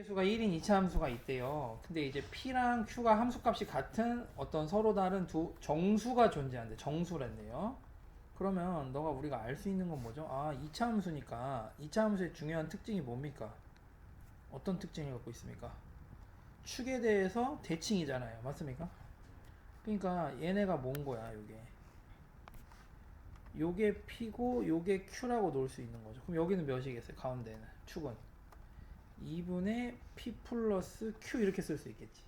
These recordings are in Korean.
개수가 1인 2차 함수가 있대요. 근데 이제 P랑 Q가 함수값이 같은 어떤 서로 다른 두 정수가 존재한대. 정수란데요. 그러면 너가 우리가 알 수 있는 건 뭐죠? 아, 2차 함수니까 2차 함수의 중요한 특징이 뭡니까? 어떤 특징을 갖고 있습니까? 축에 대해서 대칭이잖아요. 맞습니까? 그러니까 얘네가 뭔 거야, 요게. 요게 P고 요게 Q라고 놓을 수 있는 거죠. 그럼 여기는 몇이겠어요? 가운데는 축은 2분의 P 플러스 Q 이렇게 쓸 수 있겠지.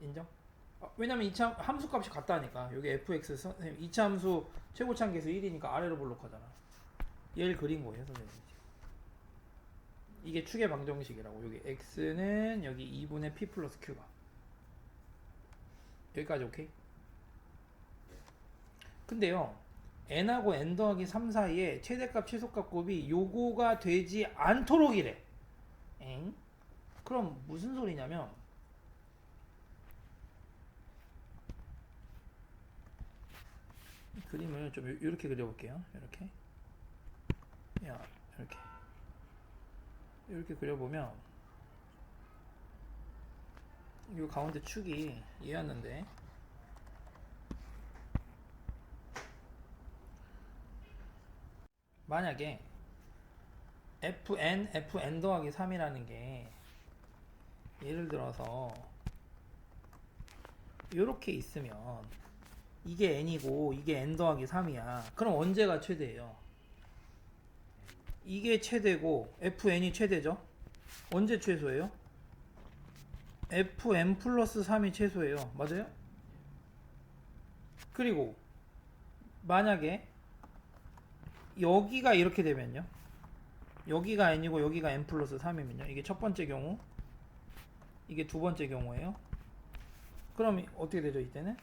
인정? 아, 왜냐면 2차 함수 값이 같다니까. 여기 fx 선생님 2차 함수 최고차항 계수 1이니까 아래로 볼록하잖아. 얘를 그린 거예요, 선생님. 이게 축의 방정식이라고. 여기 x는 여기 2분의 P 플러스 Q가. 여기까지 오케이? 근데요. n하고 n 더하기 3 사이에 최대값 최소값 곱이 요거가 되지 않도록 이래. 엥? 그럼 무슨 소리냐면 이 그림을 좀 요- 요렇게 그려볼게요. 이렇게. 야, 이렇게. 이렇게 그려보면 이 가운데 축이 얘였는데 만약에 fn, fn 더하기 3이라는 게 예를 들어서 이렇게 있으면 이게 n이고 이게 n 더하기 3이야. 그럼 언제가 최대예요? 이게 최대고 fn이 최대죠? 언제 최소예요? fn 플러스 3이 최소예요. 맞아요? 그리고 만약에 여기가 이렇게 되면요. 여기가 n이고 여기가 n 플러스 3이면요. 이게 첫 번째 경우. 이게 두 번째 경우예요. 그럼 이- 어떻게 되죠, 이때는?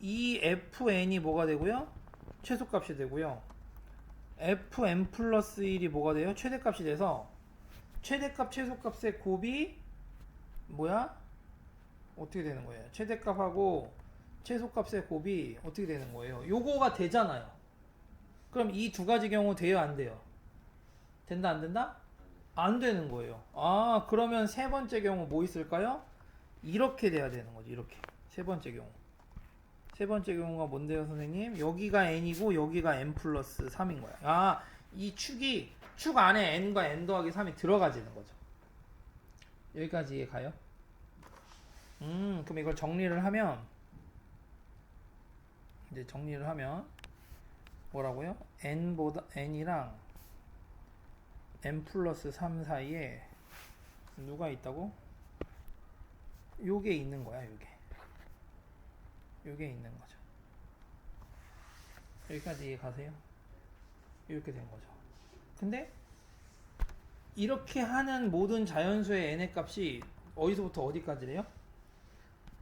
이 fn이 뭐가 되고요? 최소값이 되고요. fn 플러스 1이 뭐가 돼요? 최대값이 돼서 최대값 최소값의 곱이 뭐야? 어떻게 되는 거예요? 최대값하고 최소값의 곱이 어떻게 되는 거예요? 요거가 되잖아요. 그럼 이 두 가지 경우 돼요, 안 돼요? 된다, 안 된다? 안 되는 거예요. 아, 그러면 세 번째 경우 뭐 있을까요? 이렇게 돼야 되는 거지, 이렇게. 세 번째 경우. 세 번째 경우가 뭔데요, 선생님? 여기가 n이고 여기가 n 플러스 3인 거야. 아, 이 축이 축 안에 n과 n 더하기 3이 들어가지는 거죠. 여기까지 가요? 음, 그럼 이걸 정리를 하면 이제 정리를 하면 뭐라고요? n보다 n이랑 n 플러스 3 사이에 누가 있다고? 요게 있는 거야, 요게. 요게 있는 거죠. 여기까지 가세요? 이렇게 된 거죠. 근데 이렇게 하는 모든 자연수의 n의 값이 어디서부터 어디까지래요?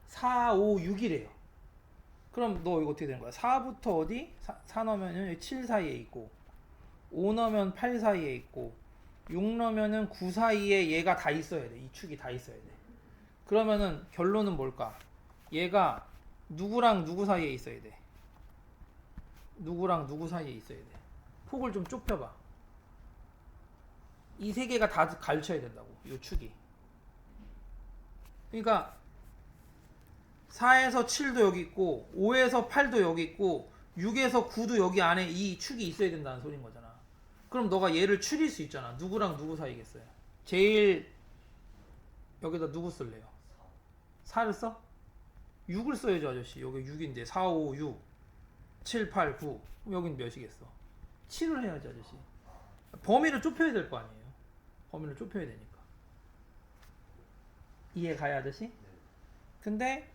4, 5, 6이래요. 그럼 너 이거 어떻게 되는 거야? 4부터 어디? 4, 4 넣으면 7 사이에 있고 5 넣으면 8 사이에 있고 6 넣으면은 9 사이에 얘가 다 있어야 돼. 이 축이 다 있어야 돼. 그러면은 결론은 뭘까? 얘가 누구랑 누구 사이에 있어야 돼? 누구랑 누구 사이에 있어야 돼? 폭을 좀 좁혀봐. 이 세 개가 다 갈쳐야 된다고. 이 축이. 그러니까 4에서 7도 여기 있고 5에서 8도 여기 있고 6에서 9도 여기 안에 이 축이 있어야 된다는 소린 거잖아. 그럼 너가 얘를 추릴 수 있잖아. 누구랑 누구 사이겠어요? 제일 여기다 누구 쓸래요? 4를 써? 6을 써야죠, 아저씨. 여기 6인데 4, 5, 6, 7, 8, 9. 그럼 여긴 몇이겠어? 7을 해야지, 아저씨. 범위를 좁혀야 될 거 아니에요. 범위를 좁혀야 되니까. 이해 가요, 아저씨? 근데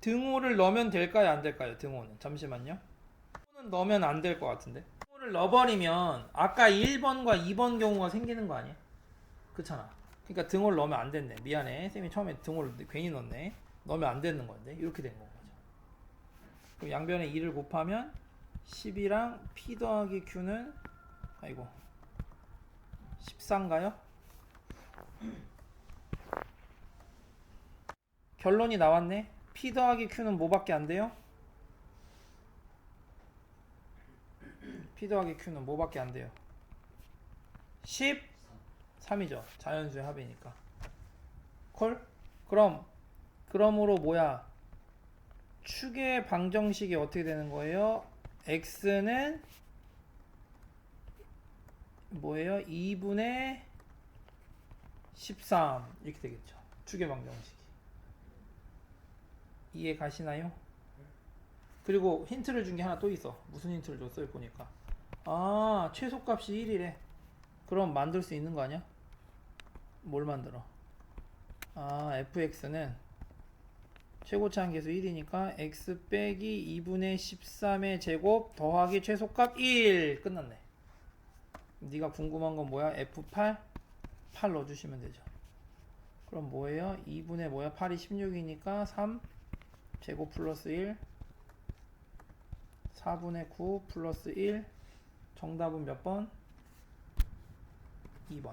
등호를 넣으면 될까요, 안 될까요? 등호는 잠시만요. 등호는 넣으면 안 될 것 같은데. 등호를 넣어버리면 아까 1번과 2번 경우가 생기는 거 아니야? 그렇잖아. 그러니까 등호를 넣으면 안 됐네. 미안해. 쌤이 처음에 등호를 괜히 넣었네. 넣으면 안 되는 건데 이렇게 된 거죠. 그럼 양변에 2를 곱하면 10이랑 p 더하기 q는 아이고 14인가요? 결론이 나왔네. p 더하기 q는 뭐밖에 안 돼요? P 더하기 q는 뭐밖에 안 돼요? 13 3이죠. 자연수의 합이니까. 콜? 그럼 그러므로 뭐야? 축의 방정식이 어떻게 되는 거예요? x는 뭐예요? 2분의 13 이렇게 되겠죠. 축의 방정식이. 이해 가시나요? 그리고 힌트를 준 게 하나 또 있어. 무슨 힌트를 줬어요? 보니까. 아, 최소값이 1이래. 그럼 만들 수 있는 거 아니야? 뭘 만들어? 아, fx는 최고차 한계수 1이니까 x 빼기 2분의 13의 제곱 더하기 최소값 1 끝났네. 네가 궁금한 건 뭐야? f8 8 넣어주시면 되죠. 그럼 뭐예요? 2분의 뭐야? 8이 16이니까 3 제곱 플러스 1 4분의 9 플러스 1 정답은 몇 번? 2번